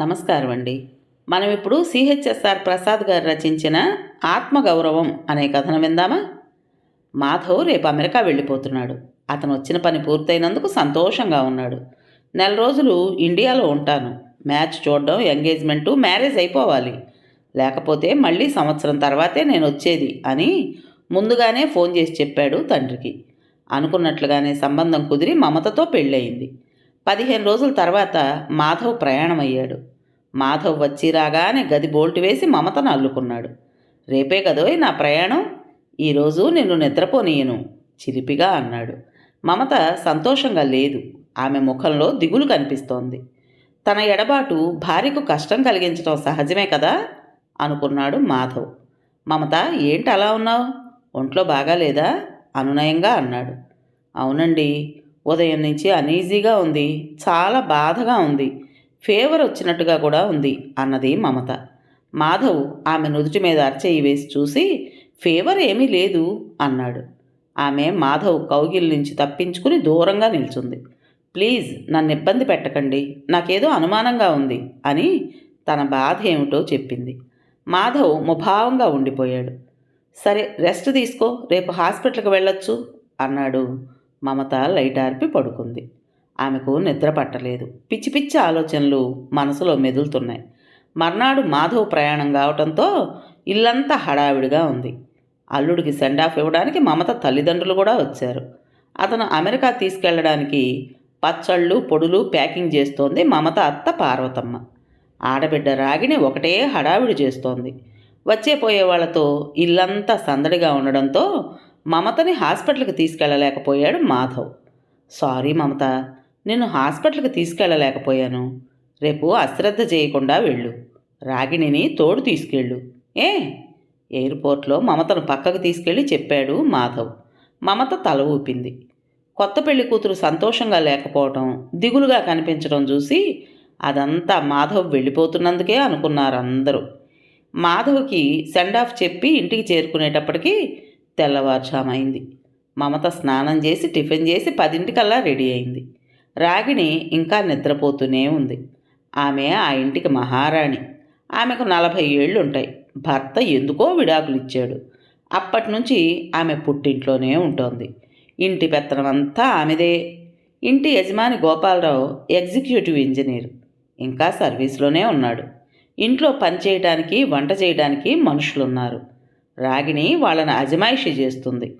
నమస్కారం అండి మనం ఇప్పుడు సిహెచ్ఎస్ఆర్ ప్రసాద్ గారు రచించిన ఆత్మగౌరవం అనే కథనం విందామా? మాధవ్ రేపు అమెరికా వెళ్ళిపోతున్నాడు. అతను వచ్చిన పని పూర్తయినందుకు సంతోషంగా ఉన్నాడు. నెల రోజులు ఇండియాలో ఉంటాను. మ్యాచ్ చూడడం ఎంగేజ్మెంటు మ్యారేజ్ అయిపోవాలి. లేకపోతే మళ్ళీ సంవత్సరం తర్వాతే నేను వచ్చేది అని ముందుగానే ఫోన్ చేసి చెప్పాడు తండ్రికి. అనుకున్నట్లుగానే సంబంధం కుదిరి మమతతో పెళ్ళయింది. పదిహేను రోజుల తర్వాత మాధవ్ ప్రయాణం అయ్యాడు మాధవ్ వచ్చి రాగానే గది బోల్ట్ వేసి మమతను అల్లుకున్నాడు. రేపే కదోయ్ నా ప్రయాణం? ఈరోజు నిన్ను నిద్రపోనీయను చిలిపిగా అన్నాడు. మమత సంతోషంగా లేదు. ఆమె ముఖంలో దిగులు కనిపిస్తోంది. తన ఎడబాటు భార్యకు కష్టం కలిగించడం సహజమే కదా? అనుకున్నాడు మాధవ్. మమత ఏంటి అలా ఉన్నావు? ఒంట్లో బాగాలేదా అనునయంగా అన్నాడు. అవునండి ఉదయం నుంచి అనీజీగా ఉంది. చాలా బాధగా ఉంది. ఫేవర్ వచ్చినట్టుగా కూడా ఉంది అన్నది మమత. మాధవ్ ఆమె నుదుటి మీద అరచేయి వేసి చూసి ఫేవర్ ఏమీ లేదు అన్నాడు. ఆమె మాధవ్ కౌగిల్ నుంచి తప్పించుకుని దూరంగా నిల్చుంది. ప్లీజ్ నన్ను ఇబ్బంది పెట్టకండి. నాకేదో అనుమానంగా ఉంది అని తన బాధ ఏమిటో చెప్పింది. మాధవ్ ముభావంగా ఉండిపోయాడు. సరే రెస్ట్ తీసుకో. రేపు హాస్పిటల్కి వెళ్ళొచ్చు అన్నాడు మమత లైట్ ఆర్పి పడుకుంది. ఆమెకు నిద్ర పట్టలేదు. పిచ్చి పిచ్చి ఆలోచనలు మనసులో మెదులుతున్నాయి. మర్నాడు మాధవ్ ప్రయాణం కావటంతో ఇల్లంతా హడావిడిగా ఉంది. అల్లుడికి సెండ్ ఆఫ్ ఇవ్వడానికి మమత తల్లిదండ్రులు కూడా వచ్చారు. అతను అమెరికా తీసుకెళ్ళడానికి పచ్చళ్ళు పొడులు ప్యాకింగ్ చేస్తోంది మమత అత్త పార్వతమ్మ. ఆడబిడ్డ రాగిని ఒకటే హడావిడి చేస్తోంది. వచ్చే పోయే వాళ్ళతో ఇల్లంతా సందడిగా ఉండడంతో మమతని హాస్పిటల్కి తీసుకెళ్ళలేకపోయాడు మాధవ్. సారీ మమత నేను హాస్పిటల్కి తీసుకెళ్ళలేకపోయాను. రేపు అశ్రద్ధ చేయకుండా వెళ్ళు. రాగిణిని తోడు తీసుకెళ్ళు. ఏ? ఎయిర్పోర్ట్లో మమతను పక్కకు తీసుకెళ్ళి చెప్పాడు మాధవ్. మమత తల ఊపింది. కొత్త పెళ్ళి కూతురు సంతోషంగా లేకపోవటం దిగులుగా కనిపించడం చూసి అదంతా మాధవ్ వెళ్ళిపోతున్నందుకే అనుకున్నారు అందరూ మాధవ్కి సెండ్ ఆఫ్ చెప్పి ఇంటికి చేరుకునేటప్పటికి తెల్లవారుజామైంది. మమత స్నానం చేసి టిఫిన్ చేసి పదింటికల్లా రెడీ అయింది. రాగిణి ఇంకా నిద్రపోతూనే ఉంది. ఆమె ఆ ఇంటికి మహారాణి. ఆమెకు నలభై ఏళ్ళు ఉంటాయి భర్త ఎందుకో విడాకులు ఇచ్చాడు అప్పటి నుంచి ఆమె పుట్టింట్లోనే ఉంటోంది. ఇంటి పెత్తనమంతా ఆమెదే. ఇంటి యజమాని గోపాలరావు ఎగ్జిక్యూటివ్ ఇంజనీర్. ఇంకా సర్వీస్లోనే ఉన్నాడు. ఇంట్లో పని చేయడానికి వంట చేయడానికి మనుషులున్నారు. రాగిణి వాళ్ళని అజమాయిషి చేస్తుంది.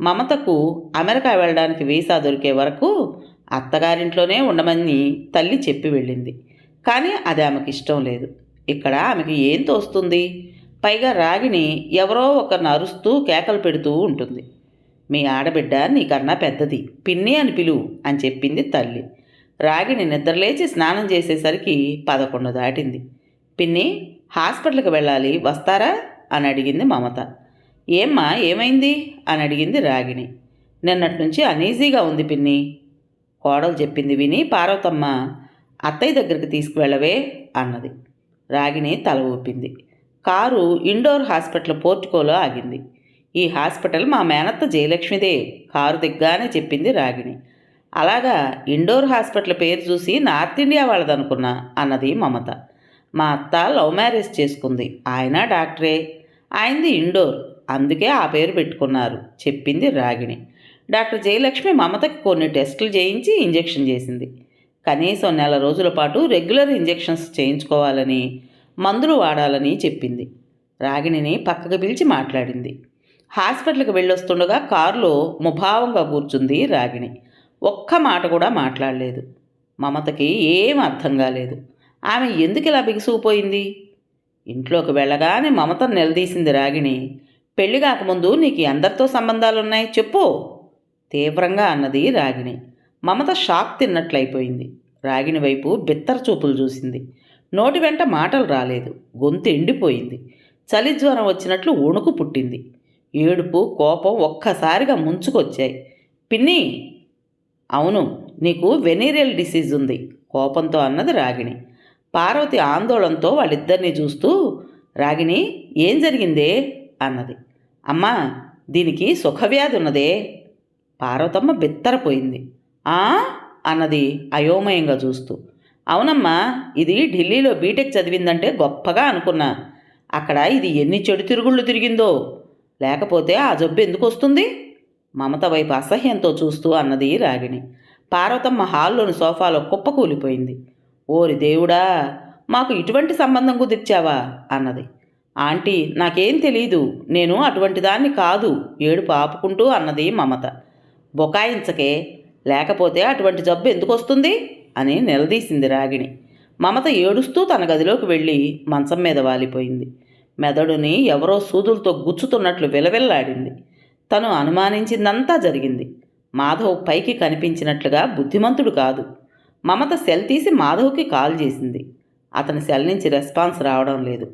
మమతకు అమెరికా వెళ్ళడానికి వీసా దొరికే వరకు అత్తగారింట్లోనే ఉండమని తల్లి చెప్పి వెళ్ళింది. కానీ అది ఆమెకి ఇష్టం లేదు. ఇక్కడ ఆమెకి ఏం తోస్తుంది? పైగా రాగిని ఎవరో ఒకరిని అరుస్తూ కేకలు పెడుతూ ఉంటుంది. మీ ఆడబిడ్డ నీకన్నా పెద్దది పిన్ని అని పిలువు అని చెప్పింది తల్లి. రాగిని నిద్రలేచి స్నానం చేసేసరికి పదకొండు దాటింది. పిన్ని హాస్పిటల్కి వెళ్ళాలి వస్తారా? అని అడిగింది మమత. ఏమ్మా ఏమైంది? అని అడిగింది రాగిణి నిన్నటి నుంచి అనీజీగా ఉంది పిన్ని. కోడలు చెప్పింది విని పార్వతమ్మ అత్తయ్య దగ్గరికి తీసుకువెళ్ళవే అన్నది. రాగిణి తల ఊపింది. కారు ఇండోర్ హాస్పిటల్ పోర్టుకోలో ఆగింది. ఈ హాస్పిటల్ మా మేనత్త జయలక్ష్మిదే కారు దిగ్గానే చెప్పింది రాగిణి. అలాగా ఇండోర్ హాస్పిటల్ పేరు చూసి నార్త్ ఇండియా వాళ్ళదనుకున్నా అన్నది మమత. మా అత్త లవ్ మ్యారేజ్ చేసుకుంది. ఆయన డాక్టరే. ఆయనది ఇండోర్. అందుకే ఆ పేరు పెట్టుకున్నారు చెప్పింది రాగిణి. డాక్టర్ జయలక్ష్మి మమతకి కొన్ని టెస్టులు చేయించి ఇంజెక్షన్ చేసింది. కనీసం నెల రోజుల పాటు రెగ్యులర్ ఇంజెక్షన్స్ చేయించుకోవాలని మందులు వాడాలని చెప్పింది. రాగిణిని పక్కకు పిలిచి మాట్లాడింది. హాస్పిటల్కి వెళ్ళొస్తుండగా కారులో ముభావంగా కూర్చుంది రాగిణి. ఒక్క మాట కూడా మాట్లాడలేదు. మమతకి ఏం అర్థం కాలేదు. ఆమె ఎందుకు ఇలా బిగుసుకుపోయింది? ఇంట్లోకి వెళ్ళగానే మమతను నిలదీసింది రాగిణి. పెళ్ళి కాకముందు నీకు అందరితో సంబంధాలున్నాయి చెప్పు. తీవ్రంగా అన్నది రాగిణి. మమత షాక్ తిన్నట్లయిపోయింది. రాగిణి వైపు బిత్తర చూపులు చూసింది. నోటి వెంట మాటలు రాలేదు. గొంతు ఎండిపోయింది. చలి జ్వరం వచ్చినట్లు వణుకు పుట్టింది. ఏడుపు కోపం ఒక్కసారిగా ముంచుకొచ్చాయి. పిన్ని! అవును నీకు వెనీరియల్ డిసీజ్ ఉంది. కోపంతో అన్నది రాగిణి. పార్వతి ఆందోళనతో వాళ్ళిద్దరినీ చూస్తూ రాగిణి ఏం జరిగిందే? అన్నది. అమ్మా దీనికి సుఖవ్యాధి ఉన్నదే. పార్వతమ్మ బిత్తరపోయింది. ఆ? అన్నది అయోమయంగా చూస్తూ. అవునమ్మా ఇది ఢిల్లీలో బీటెక్ చదివిందంటే గొప్పగా అనుకున్నా. అక్కడ ఇది ఎన్ని చెడు తిరుగుళ్ళు తిరిగిందో. లేకపోతే ఆ జబ్బు ఎందుకు వస్తుంది? మమత వైపు అసహ్యంతో చూస్తూ అన్నది రాగిణి. పార్వతమ్మ హాల్లోని సోఫాలో కుప్పకూలిపోయింది ఓరి దేవుడా మాకు ఇటువంటి సంబంధం కుదిర్చావా? అన్నది. ఆంటీ నాకేం తెలీదు నేను అటువంటి దాన్ని కాదు ఏడుపు ఆపుకుంటూ అన్నది మమత. బొకాయించకే లేకపోతే అటువంటి జబ్బు ఎందుకు వస్తుంది అని నిలదీసింది రాగిణి. మమత ఏడుస్తూ తన గదిలోకి వెళ్ళి మంచం మీద వాలిపోయింది. మెదడుని ఎవరో సూదులతో గుచ్చుతున్నట్లు విలవిల్లాడింది. తను అనుమానించిందంతా జరిగింది. మాధవ్ పైకి కనిపించినట్లుగా బుద్ధిమంతుడు కాదు. మమత సెల్ తీసి మాధవ్కి కాల్ చేసింది. అతని సెల్ నుంచి రెస్పాన్స్ రావడం లేదు.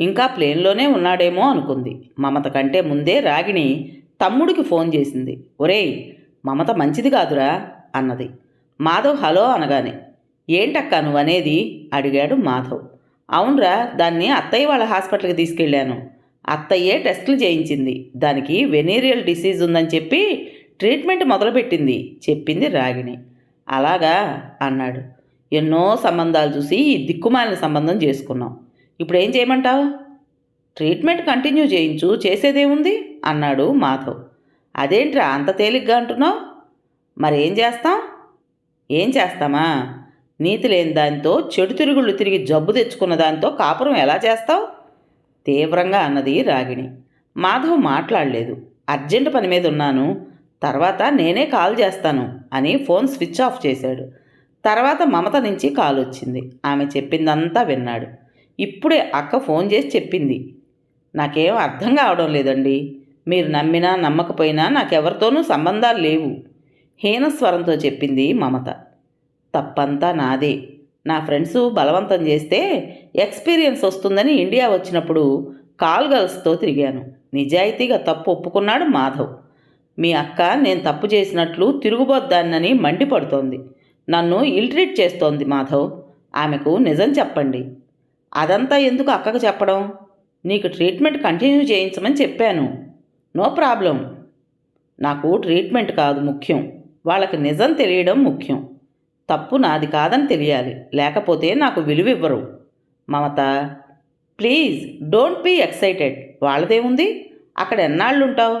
ఇంకా ప్లేన్లోనే ఉన్నాడేమో అనుకుంది. మమత కంటే ముందే రాగిణి తమ్ముడికి ఫోన్ చేసింది. ఒరేయ్ మమత మంచిది కాదురా అన్నది. మాధవ్ హలో అనగానే. ఏంటక్క నువ్వనేది? అడిగాడు మాధవ్. అవునరా దాన్ని అత్తయ్య వాళ్ళ హాస్పిటల్కి తీసుకెళ్ళాను. అత్తయ్యే టెస్టులు చేయించింది. దానికి వెనీరియల్ డిసీజ్ ఉందని చెప్పి ట్రీట్మెంట్ మొదలుపెట్టింది చెప్పింది రాగిణి. అలాగా అన్నాడు. ఎన్నో సంబంధాలు చూసి ఈ దిక్కుమాలిన సంబంధం చేసుకున్నాం. ఇప్పుడు ఏం చేయమంటావు? ట్రీట్మెంట్ కంటిన్యూ చేయించు చేసేదేముంది? అన్నాడు మాధవ్. అదేంట్రా అంత తేలిగ్గా అంటున్నావు? మరేం చేస్తాం ఏం చేస్తామా? నీతి లేని దాంతో చెడు తిరుగుళ్ళు తిరిగి జబ్బు తెచ్చుకున్న దాంతో కాపురం ఎలా చేస్తావు? తీవ్రంగా అన్నది రాగిణి. మాధవ్ మాట్లాడలేదు. అర్జెంట్ పని మీద ఉన్నాను. తర్వాత నేనే కాల్ చేస్తాను అని ఫోన్ స్విచ్ ఆఫ్ చేశాడు. తర్వాత మమత నుంచి కాల్ వచ్చింది. ఆమె చెప్పిందంతా విన్నాడు. ఇప్పుడే అక్క ఫోన్ చేసి చెప్పింది. నాకేం అర్థం కావడం లేదండి. మీరు నమ్మినా నమ్మకపోయినా నాకెవరితోనూ సంబంధాలు లేవు. హీనస్వరంతో చెప్పింది మమత. తప్పంతా నాదే. నా ఫ్రెండ్స్ బలవంతం చేస్తే ఎక్స్పీరియన్స్ వస్తుందని ఇండియా వచ్చినప్పుడు కాల్ గర్ల్స్తో తిరిగాను. నిజాయితీగా తప్పు ఒప్పుకున్నాడు మాధవ్. మీ అక్క నేను తప్పు చేసినట్లు తిరుగుబోద్దాన్నని మండిపడుతోంది. నన్ను ఇల్ట్రీట్ చేస్తోంది మాధవ్. ఆమెకు నిజం చెప్పండి. అదంతా ఎందుకు అక్కకు చెప్పడం? నీకు ట్రీట్మెంట్ కంటిన్యూ చేయించమని చెప్పాను. No problem. నాకు ట్రీట్మెంట్ కాదు ముఖ్యం. వాళ్ళకి నిజం తెలియడం ముఖ్యం. తప్పు నాది కాదని తెలియాలి. లేకపోతే నాకు విలువ ఇవ్వరు Mamata please don't be excited. వాళ్ళదేముంది అక్కడ ఎన్నాళ్ళు ఉంటావు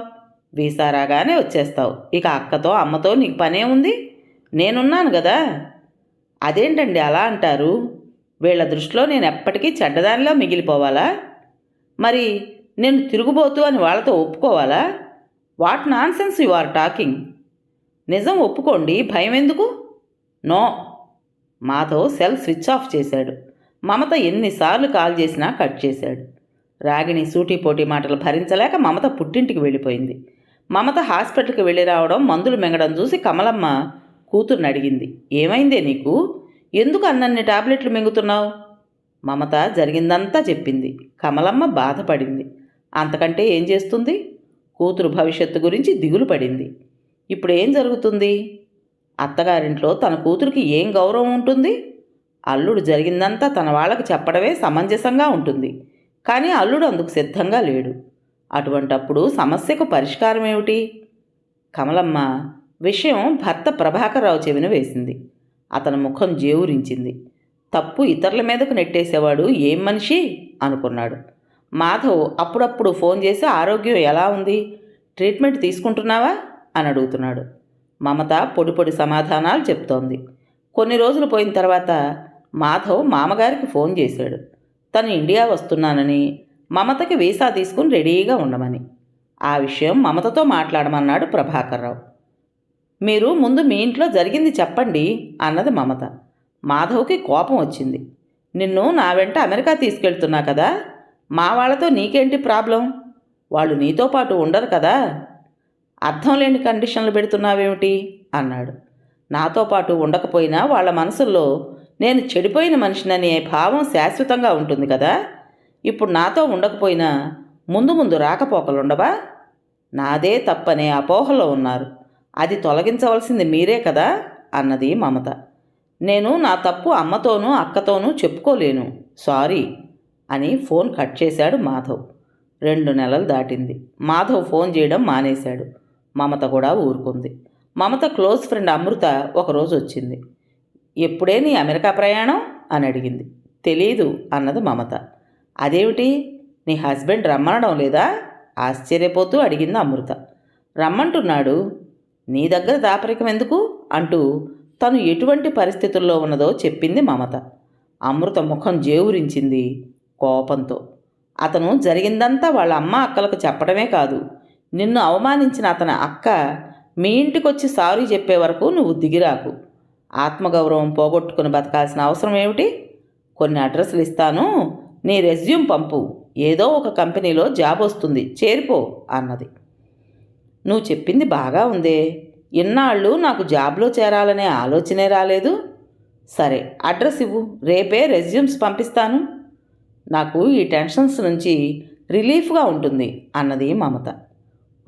వీసా రాగానే వచ్చేస్తావు. ఇక అక్కతో అమ్మతో నీకు పనే ఉంది. నేనున్నాను కదా అదేంటండి అలా అంటారు? వీళ్ళ దృష్టిలో నేను ఎప్పటికీ చెడ్డదానిలో మిగిలిపోవాలా? మరి నేను తిరుగుబోతు అని వాళ్ళతో ఒప్పుకోవాలా? What nonsense you are talking నిజం ఒప్పుకోండి భయం ఎందుకు నో మాతో సెల్ స్విచ్ ఆఫ్ చేశాడు. మమత ఎన్నిసార్లు కాల్ చేసినా కట్ చేశాడు. రాగిణి సూటిపోటీ మాటలు భరించలేక మమత పుట్టింటికి వెళ్ళిపోయింది. మమత హాస్పిటల్కి వెళ్ళి రావడం మందులు మింగడం చూసి కమలమ్మ కూతుర్ని అడిగింది. ఏమైందే నీకు? ఎందుకు అన్నన్ని టాబ్లెట్లు మింగుతున్నావు? మమత జరిగిందంతా చెప్పింది. కమలమ్మ బాధపడింది. అంతకంటే ఏం చేస్తుంది? కూతురు భవిష్యత్తు గురించి దిగులు పడింది. ఇప్పుడు ఏం జరుగుతుంది? అత్తగారింట్లో తన కూతురికి ఏం గౌరవం ఉంటుంది? అల్లుడు జరిగిందంతా తన వాళ్ళకి చెప్పడమే సమంజసంగా ఉంటుంది. కానీ అల్లుడు అందుకు సిద్ధంగా లేడు. అటువంటప్పుడు సమస్యకు పరిష్కారం ఏమిటి? కమలమ్మ విషయం భర్త ప్రభాకర్రావు చెవిన వేసింది. అతని ముఖం జేవురించింది. తప్పు ఇతరుల మీదకు నెట్టేసేవాడు ఏం మనిషి? అనుకున్నాడు. మాధవ్ అప్పుడప్పుడు ఫోన్ చేసి ఆరోగ్యం ఎలా ఉంది? ట్రీట్మెంట్ తీసుకుంటున్నావా? అని అడుగుతున్నాడు. మమత పొడి పొడి సమాధానాలు చెప్తోంది. కొన్ని రోజులు పోయిన తర్వాత మాధవ్ మామగారికి ఫోన్ చేశాడు. తను ఇండియా వస్తున్నానని మమతకి వీసా తీసుకుని రెడీగా ఉండమని. ఆ విషయం మమతతో మాట్లాడమన్నాడు ప్రభాకర్రావు. మీరు ముందు మీ ఇంట్లో జరిగింది చెప్పండి అన్నది మమత. మాధవ్కి కోపం వచ్చింది. నిన్ను నా వెంట అమెరికా తీసుకెళ్తున్నా కదా మా వాళ్ళతో నీకేంటి ప్రాబ్లం? వాళ్ళు నీతో పాటు ఉండరు కదా. అర్థం లేని కండిషన్లు పెడుతున్నావేమిటి? అన్నాడు. నాతో పాటు ఉండకపోయినా వాళ్ళ మనసుల్లో నేను చెడిపోయిన మనిషిననే భావం శాశ్వతంగా ఉంటుంది కదా. ఇప్పుడు నాతో ఉండకపోయినా ముందు ముందు రాకపోకలుండవా? నాదే తప్పనే అపోహలో ఉన్నారు. అది తొలగించవలసింది మీరే కదా అన్నది మమత. నేను నా తప్పు అమ్మతోనూ అక్కతోనూ చెప్పుకోలేను. సారీ. అని ఫోన్ కట్ చేశాడు మాధవ్. రెండు నెలలు దాటింది. మాధవ్ ఫోన్ చేయడం మానేశాడు. మమత కూడా ఊరుకుంది. మమత క్లోజ్ ఫ్రెండ్ అమృత ఒకరోజు వచ్చింది. ఎప్పుడే నీ అమెరికా ప్రయాణం? అని అడిగింది. తెలీదు అన్నది మమత. అదేమిటి? నీ హస్బెండ్ రమ్మనడం లేదా? ఆశ్చర్యపోతూ అడిగింది అమృత. రమ్మంటున్నాడు. నీ దగ్గర దాపరికం ఎందుకు? అంటూ తను ఎటువంటి పరిస్థితుల్లో ఉన్నదో చెప్పింది మమత. అమృత ముఖం జేవురించింది. కోపంతో. అతను జరిగిందంతా వాళ్ళ అమ్మ అక్కలకు చెప్పడమే కాదు. నిన్ను అవమానించిన అతని అక్క మీ ఇంటికొచ్చి సారీ చెప్పే వరకు నువ్వు దిగిరాకు. ఆత్మగౌరవం పోగొట్టుకుని బతకాల్సిన అవసరం ఏమిటి? కొన్ని అడ్రస్లు ఇస్తాను నీ రెజ్యూమ్ పంపు. ఏదో ఒక కంపెనీలో జాబ్ వస్తుంది చేరిపో అన్నది. నువ్వు చెప్పింది బాగా ఉందే. ఇన్నాళ్ళు నాకు జాబ్లో చేరాలనే ఆలోచనే రాలేదు. సరే అడ్రస్ ఇవ్వు. రేపే రెజ్యూమ్స్ పంపిస్తాను. నాకు ఈ టెన్షన్స్ నుంచి రిలీఫ్గా ఉంటుంది అన్నది మమత.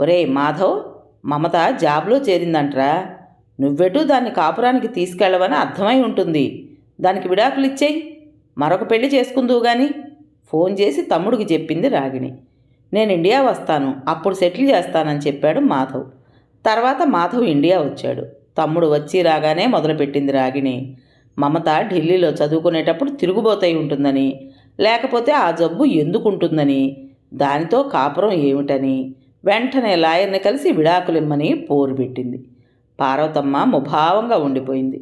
ఒరే మాధవ్ మమత జాబ్లో చేరిందంట్రా. నువ్వెటు దాన్ని కాపురానికి తీసుకెళ్ళవని అర్థమై ఉంటుంది. దానికి విడాకులు ఇచ్చేయి. మరొక పెళ్ళి చేసుకుందువు గాని. ఫోన్ చేసి తమ్ముడికి చెప్పింది రాగిణి. నేను ఇండియా వస్తాను అప్పుడు సెటిల్ చేస్తానని చెప్పాడు మాధవ్. తర్వాత మాధవ్ ఇండియా వచ్చాడు. తమ్ముడు వచ్చి రాగానే మొదలుపెట్టింది రాగిణి. మమత ఢిల్లీలో చదువుకునేటప్పుడు తిరుగుబోతై ఉంటుందని లేకపోతే ఆ జబ్బు ఎందుకు ఉంటుందని దానితో కాపురం ఏమిటని? వెంటనే లాయర్ని కలిసి విడాకులిమ్మని పోరుబెట్టింది పార్వతమ్మ ముభావంగా ఉండిపోయింది.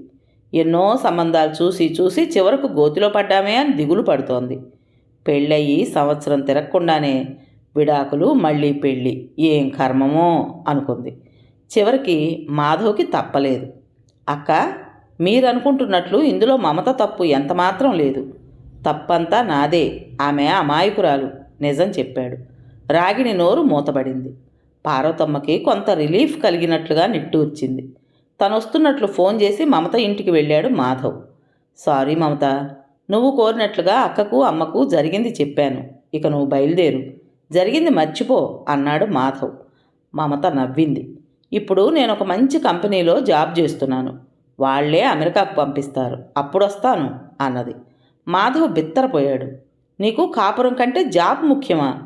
ఎన్నో సంబంధాలు చూసి చూసి చివరకు గోతిలో పడ్డామే అని దిగులు పడుతోంది. పెళ్ళయి సంవత్సరం తిరగకుండానే విడాకులు మళ్ళీ పెళ్ళి ఏం కర్మమో అనుకుంది. చివరికి మాధవ్కి తప్పలేదు. అక్క మీరు అనుకుంటున్నట్లు ఇందులో మమత తప్పు ఎంతమాత్రం లేదు. తప్పంతా నాదే. ఆమె అమాయకురాలు నిజం చెప్పాడు. రాగిణి నోరు మూతబడింది. పార్వతమ్మకి కొంత రిలీఫ్ కలిగినట్లుగా నిట్టూర్చింది తను వస్తున్నట్లు ఫోన్ చేసి మమత ఇంటికి వెళ్ళాడు మాధవ్. సారీ మమత నువ్వు కోరినట్లుగా అక్కకు అమ్మకు జరిగింది చెప్పాను. ఇక నువ్వు బయలుదేరు. జరిగింది మర్చిపో అన్నాడు మాధవ్. మమత నవ్వింది. ఇప్పుడు నేను ఒక మంచి కంపెనీలో జాబ్ చేస్తున్నాను. వాళ్ళే అమెరికాకు పంపిస్తారు. అప్పుడొస్తాను అన్నది. మాధవ్ బిత్తరపోయాడు. నీకు కాపురం కంటే జాబ్ ముఖ్యమా?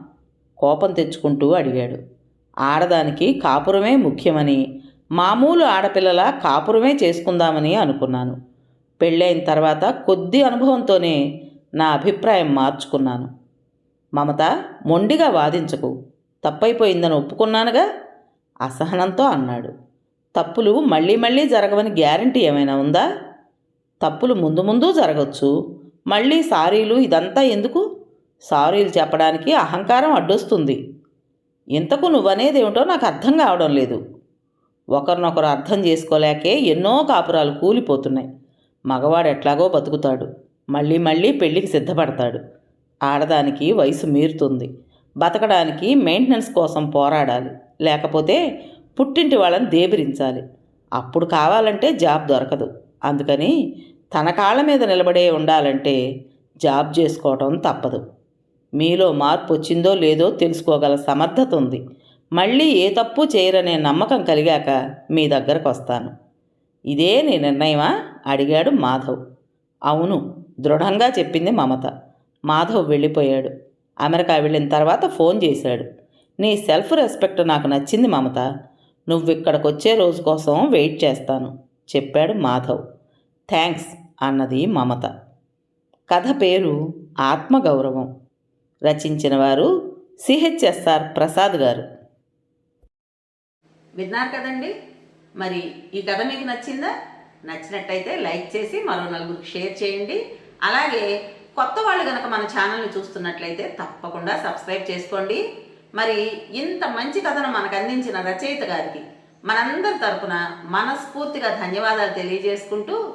కోపం తెచ్చుకుంటూ అడిగాడు. ఆడదానికి కాపురమే ముఖ్యమని మామూలు ఆడపిల్లల కాపురమే చేసుకుందామని అనుకున్నాను. పెళ్ళైన తర్వాత కొద్ది అనుభవంతోనే నా అభిప్రాయం మార్చుకున్నాను. మమత మొండిగా వాదించకు. తప్పైపోయిందని ఒప్పుకున్నానుగా? అసహనంతో అన్నాడు. తప్పులు మళ్ళీ మళ్ళీ జరగవని గ్యారంటీ ఏమైనా ఉందా? తప్పులు ముందు ముందు జరగచ్చు. మళ్ళీ సారీలు ఇదంతా ఎందుకు? సారీలు చెప్పడానికి అహంకారం అడ్డొస్తుంది. ఇంతకు నువ్వనేదేమిటో నాకు అర్థం కావడం లేదు. ఒకరినొకరు అర్థం చేసుకోలేకే ఎన్నో కాపురాలు కూలిపోతున్నాయి. మగవాడు ఎట్లాగో బతుకుతాడు. మళ్ళీ మళ్ళీ పెళ్ళికి సిద్ధపడతాడు. ఆడదానికి వయసు మీరుతుంది. బతకడానికి మెయింటెనెన్స్ కోసం పోరాడాలి. లేకపోతే పుట్టింటి వాళ్ళని దేబిరించాలి. అప్పుడు కావాలంటే జాబ్ దొరకదు. అందుకని తన కాళ్ళ మీద నిలబడే ఉండాలంటే జాబ్ చేసుకోవటం తప్పదు. మీలో మార్పు వచ్చిందో లేదో తెలుసుకోగల సమర్థత ఉంది. మళ్ళీ ఏ తప్పు చేయరనే నమ్మకం కలిగాక మీ దగ్గరకు వస్తాను. ఇదే నీ నిర్ణయమా? అడిగాడు మాధవ్. అవును దృఢంగా చెప్పింది మమత. మాధవ్ వెళ్ళిపోయాడు. అమెరికా వెళ్ళిన తర్వాత ఫోన్ చేశాడు. నీ సెల్ఫ్ రెస్పెక్ట్ నాకు నచ్చింది మమత. నువ్వు ఇక్కడికొచ్చే రోజు కోసం వెయిట్ చేస్తాను చెప్పాడు మాధవ్. థ్యాంక్స్ అన్నది మమత. కథ పేరు ఆత్మగౌరవం. రచించిన వారు సిహెచ్ఎస్ఆర్ ప్రసాద్ గారు. విన్నారు కదండి? మరి ఈ కథ మీకు నచ్చిందా? నచ్చినట్టయితే లైక్ చేసి మరో నలుగురికి షేర్ చేయండి. అలాగే కొత్త వాళ్ళు కనుక మన ఛానల్ని చూస్తున్నట్లయితే తప్పకుండా సబ్స్క్రైబ్ చేసుకోండి. మరి ఇంత మంచి కథను మనకు అందించిన రచయిత గారికి మనందరి తరపున మనస్ఫూర్తిగా ధన్యవాదాలు తెలియజేసుకుంటూ